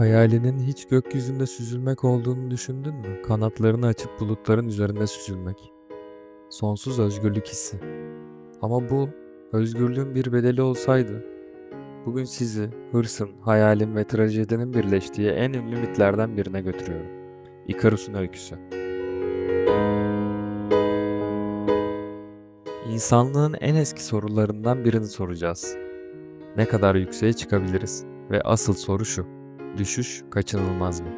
Hayalinin hiç gökyüzünde süzülmek olduğunu düşündün mü? Kanatlarını açıp bulutların üzerinde süzülmek. Sonsuz özgürlük hissi. Ama bu özgürlüğün bir bedeli olsaydı, bugün sizi hırsın, hayalin ve trajedinin birleştiği en ünlü mitlerden birine götürüyorum. Ikarus'un öyküsü. İnsanlığın en eski sorularından birini soracağız. Ne kadar yükseğe çıkabiliriz? Ve asıl soru şu. Düşüş kaçınılmaz mı?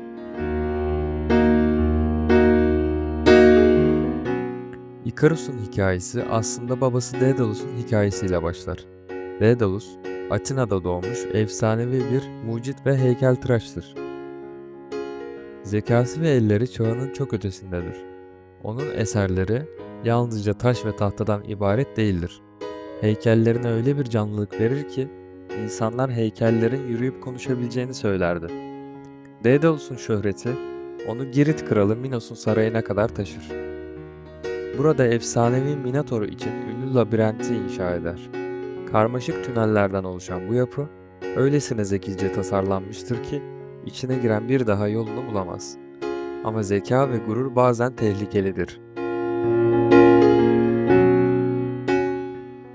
Ikarus'un hikayesi aslında babası Daedalus'un hikayesiyle başlar. Daedalus, Atina'da doğmuş efsanevi bir mucit ve heykeltıraştır. Zekası ve elleri çağının çok ötesindedir. Onun eserleri yalnızca taş ve tahtadan ibaret değildir. Heykellerine öyle bir canlılık verir ki insanlar heykellerin yürüyüp konuşabileceğini söylerdi. Daedalus'un şöhreti onu Girit kralı Minos'un sarayına kadar taşır. Burada efsanevi Minotaur için ünlü labirenti inşa eder. Karmaşık tünellerden oluşan bu yapı öylesine zekice tasarlanmıştır ki içine giren bir daha yolunu bulamaz. Ama zeka ve gurur bazen tehlikelidir.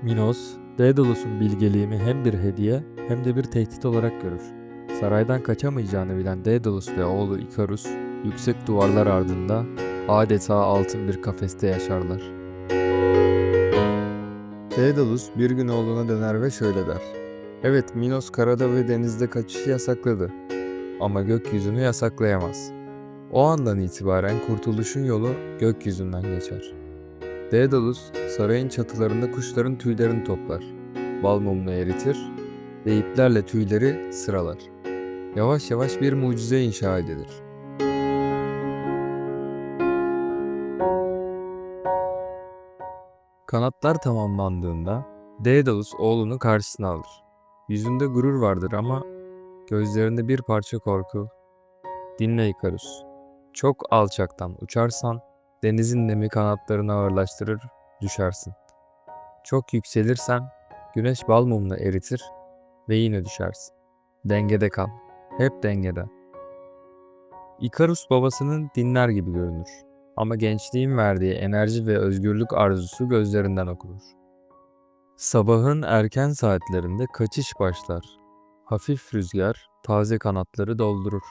Minos, Daedalus'un bilgeliğini hem bir hediye hem de bir tehdit olarak görür. Saraydan kaçamayacağını bilen Daedalus ve oğlu Ikarus, yüksek duvarlar ardında adeta altın bir kafeste yaşarlar. Daedalus bir gün oğluna döner ve şöyle der. Evet Minos karada ve denizde kaçışı yasakladı. Ama gökyüzünü yasaklayamaz. O andan itibaren kurtuluşun yolu gökyüzünden geçer. Daedalus sarayın çatılarında kuşların tüylerini toplar. Bal mumunu eritir ve iplerle tüyleri sıralar. Yavaş yavaş bir mucize inşa edilir. Kanatlar tamamlandığında Daedalus oğlunu karşısına alır. Yüzünde gurur vardır ama gözlerinde bir parça korku. Dinle Ikarus. Çok alçaktan uçarsan denizin nemi kanatlarını ağırlaştırır, düşersin. Çok yükselirsen güneş bal mumunu eritir ve yine düşersin. Dengede kal. Hep dengede. Ikarus babasının dinler gibi görünür. Ama gençliğin verdiği enerji ve özgürlük arzusu gözlerinden okunur. Sabahın erken saatlerinde kaçış başlar. Hafif rüzgar taze kanatları doldurur.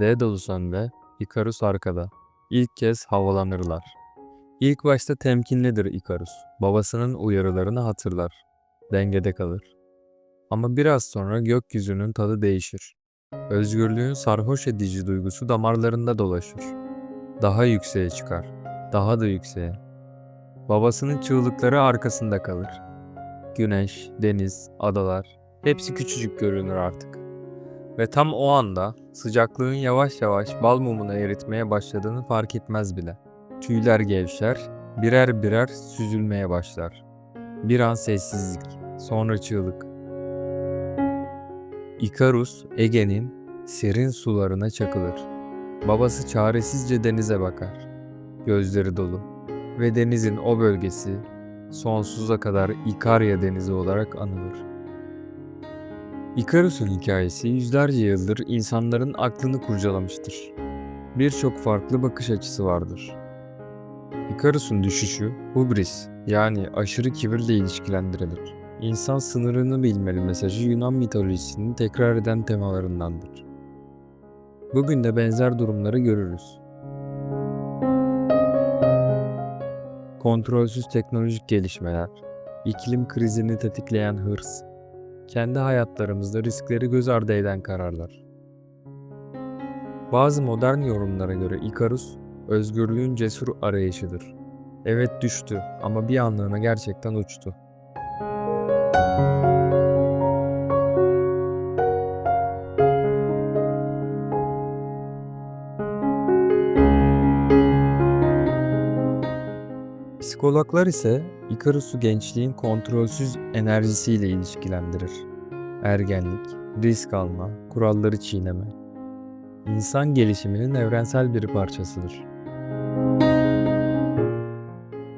Daedalus önde, Ikarus arkada. İlk kez havalanırlar. İlk başta temkinlidir Ikarus. Babasının uyarılarını hatırlar. Dengede kalır. Ama biraz sonra gökyüzünün tadı değişir. Özgürlüğün sarhoş edici duygusu damarlarında dolaşır. Daha yükseğe çıkar. Daha da yükseğe. Babasının çığlıkları arkasında kalır. Güneş, deniz, adalar hepsi küçücük görünür artık. Ve tam o anda sıcaklığın yavaş yavaş bal mumunu eritmeye başladığını fark etmez bile. Tüyler gevşer, birer birer süzülmeye başlar. Bir an sessizlik, sonra çığlık. Ikarus, Ege'nin serin sularına çakılır. Babası çaresizce denize bakar. Gözleri dolu ve denizin o bölgesi sonsuza kadar İkarya Denizi olarak anılır. Ikarus'un hikayesi yüzlerce yıldır insanların aklını kurcalamıştır. Birçok farklı bakış açısı vardır. Ikarus'un düşüşü hubris yani aşırı kibirle ilişkilendirilir. İnsan sınırını bilmeli mesajı Yunan mitolojisinin tekrar eden temalarındandır. Bugün de benzer durumları görürüz. Kontrolsüz teknolojik gelişmeler, iklim krizini tetikleyen hırs, kendi hayatlarımızda riskleri göz ardı eden kararlar. Bazı modern yorumlara göre Ikarus, özgürlüğün cesur arayışıdır. Evet düştü ama bir anlığına gerçekten uçtu. Psikologlar ise Ikarus'u gençliğin kontrolsüz enerjisiyle ilişkilendirir. Ergenlik, risk alma, kuralları çiğneme. İnsan gelişiminin evrensel bir parçasıdır.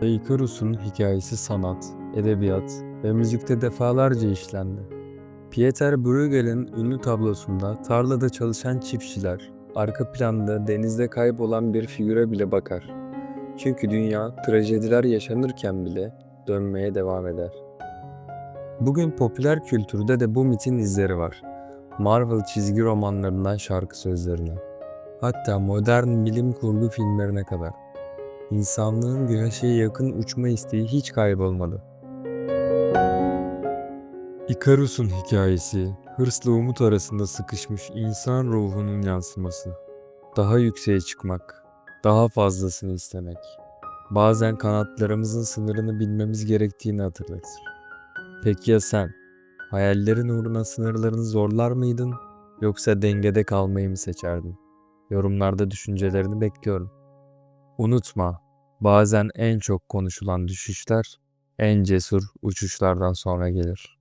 Ikarus'un hikayesi sanat, edebiyat ve müzikte defalarca işlendi. Pieter Bruegel'in ünlü tablosunda tarlada çalışan çiftçiler, arka planda denizde kaybolan bir figüre bile bakar. Çünkü dünya trajediler yaşanırken bile dönmeye devam eder. Bugün popüler kültürde de bu mitin izleri var. Marvel çizgi romanlarından şarkı sözlerine. Hatta modern bilim kurgu filmlerine kadar. İnsanlığın güneşe yakın uçma isteği hiç kaybolmadı. Ikarus'un hikayesi, hırsla umut arasında sıkışmış insan ruhunun yansıması. Daha yükseğe çıkmak, daha fazlasını istemek. Bazen kanatlarımızın sınırını bilmemiz gerektiğini hatırlatır. Peki ya sen? Hayallerin uğruna sınırlarını zorlar mıydın yoksa dengede kalmayı mı seçerdin? Yorumlarda düşüncelerini bekliyorum. Unutma, bazen en çok konuşulan düşüşler en cesur uçuşlardan sonra gelir.